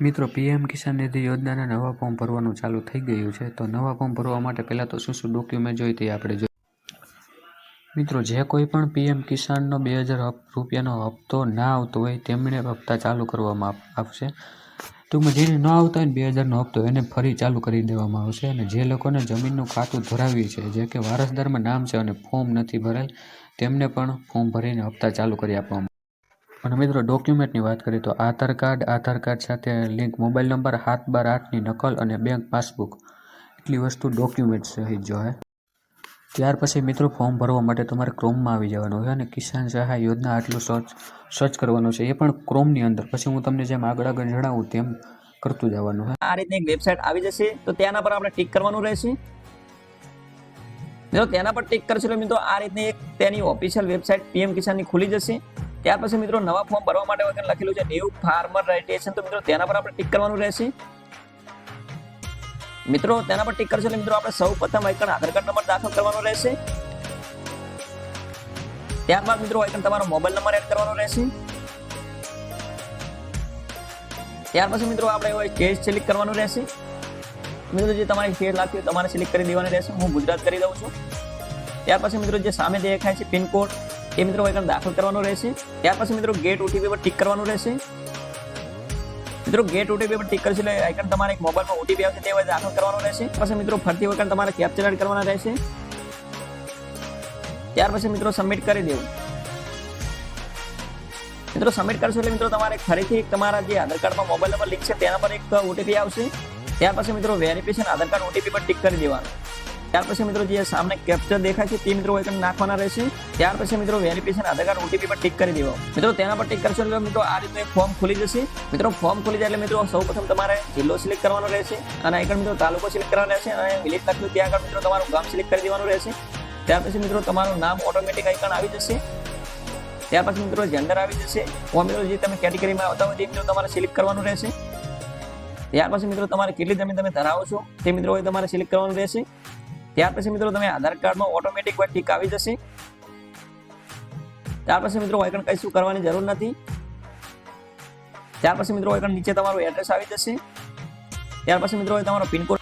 મિત્રો, પીએમ કિસાન નિધિ યોજનાના નવા ફોર્મ ભરવાનું ચાલુ થઈ ગયું છે. તો નવા ફોર્મ ભરવા માટે પહેલાં તો શું શું ડોક્યુમેન્ટ જોઈએ તે આપણે જોઈએ મિત્રો, જે કોઈ પણ પીએમ કિસાનનો બે હજાર રૂપિયાનો હપ્તો ના આવતો હોય, તેમણે હપ્તા ચાલુ કરવામાં આવશે. ટૂંકમાં જેને ન આવતા હોય ને બે હજારનો હપ્તો, એને ફરી ચાલુ કરી દેવામાં આવશે. અને જે લોકોને જમીનનું ખાતું ધરાવ્યું છે, જે કે વારસદારમાં નામ છે અને ફોર્મ નથી ભરાય, તેમને પણ ફોર્મ ભરીને હપ્તા ચાલુ કરી આપવામાં અને મિત્રો ડોક્યુમેન્ટની વાત કરીએ તો આધાર કાર્ડ આધાર કાર્ડ સાથે લિંક મોબાઈલ નંબર હાથ બાર આઠની નકલ અને બેંક પાસબુક એટલી વસ્તુ ડોક્યુમેન્ટ સહિત જોઈએ ત્યાર પછી મિત્રો ફોર્મ ભરવા માટે તમારે ક્રોમમાં આવી જવાનું હોય અને કિસાન સહાય યોજના આટલું સર્ચ સર્ચ કરવાનું છે. એ પણ ક્રોમની અંદર. પછી હું તમને જેમ આગળ આગળ જણાવું તેમ કરતું જવાનું હોય આ રીતની એક વેબસાઇટ આવી જશે. તો તેના પર આપણે ટિક કરવાનું રહેશે. મિત્રો, તેના પર ટિક કરશો એટલે મિત્રો, આ રીતની એક તેની ઓફિશિયલ વેબસાઇટ પીએમ કિસાનની ખુલી જશે. ત્યાર પછી મિત્રો નવા ફોર્મ ભરવા માટે વગર લખેલું છે ન્યૂ ફાર્મર રજિસ્ટ્રેશન તો મિત્રો તેના પર આપણે ટિક કરવાનું રહેશે. મિત્રો તેના પર ટિક કરશો એટલે મિત્રો આપણે સૌ પ્રથમ આઈકન આધાર કાર્ડ નંબર દાખલ કરવાનો રહેશે. ત્યારબાદ મિત્રો આઈકન તમારો મોબાઈલ નંબર એડ કરવાનો રહેશે. ત્યાર પછી મિત્રો આપણે હોય કેસ સિલેક્ટ કરવાનું રહેશે. મિત્રો જે તમારી સ્ટેટ લાગતી હોય તમારે સિલેક્ટ કરી દેવાની રહેશે. હું ગુજરાત કરી દઉં છું. ત્યાર પછી મિત્રો જે સામે દેખાય છે પિનકોડ એ મિત્રો આગળ દાખલ કરવાનો રહેશે. ત્યાર પછી મિત્રો ગેટ ઓટીપી પર ટિક કરવાનું રહેશે. મિત્રો ગેટ ઓટીપી પર ટિક કરશે એટલે આઈકન તમારે એક મોબાઈલમાં ઓટીપી આવશે તે દાખલ કરવાનો રહેશે. પછી મિત્રો ફરતી વખત તમારે કેપ્ચર એડ કરવાના રહેશે. ત્યાર પછી મિત્રો સબમિટ કરી દેવું. મિત્રો સબમિટ કરશો એટલે મિત્રો તમારે ફરીથી તમારા જે આધાર કાર્ડમાં મોબાઈલ નંબર લિંક છે તેના પર એક ઓટીપી આવશે. ત્યાર પછી મિત્રો વેરિફિકેશન આધાર કાર્ડ ઓટીપી પર ટિક કરી દેવાનું. ત્યાર પછી મિત્રો જે સામે કેપ્ચર દેખાય છે તે મિત્રો એકમ નાખવાના રહેશે. ત્યાર પછી મિત્રો વેરિફિકેશન આધાર કાર્ડ ઓટીપી પર ટિક કરી દેવો. મિત્રો તેના પર ટિક કરશો એટલે મિત્રો આ રીતે ફોર્મ ખુલી જશે. મિત્રો ફોર્મ ખુલી જાય એટલે મિત્રો સૌ પ્રથમ તમારે જિલ્લો સિલેક્ટ કરવાનો રહેશે અને આગળ મિત્રો તાલુકો સિલેક્ટ કરવાનો રહેશે અને વિલેજ લખ્યું ત્યાં આગળ મિત્રો તમારું ગામ સિલેક્ટ કરી દેવાનું રહેશે. ત્યાર પછી મિત્રો તમારું નામ ઓટોમેટિક આઇકન આવી જશે. ત્યાર પછી મિત્રો જેન્ડર આવી જશે. ફોર્મ મિત્રો જે તમે કેટેગરીમાં આવતા હોય તે મિત્રો તમારે સિલેક્ટ કરવાનું રહેશે. ત્યાર પછી મિત્રો તમારે કેટલી જમીન તમે ધરાવો છો તે મિત્રો તમારે સિલેક્ટ કરવાનું રહેશે. ત્યાર પછી મિત્રો તમે આધાર કાર્ડમાં ઓટોમેટિક વાત ટીક આવી જશે. ત્યાર પછી મિત્રો કઈ શું કરવાની જરૂર નથી. ત્યાર પછી મિત્રો આઇકન નીચે તમારું એડ્રેસ આવી જશે. ત્યાર પછી મિત્રો તમારો પિનકોડ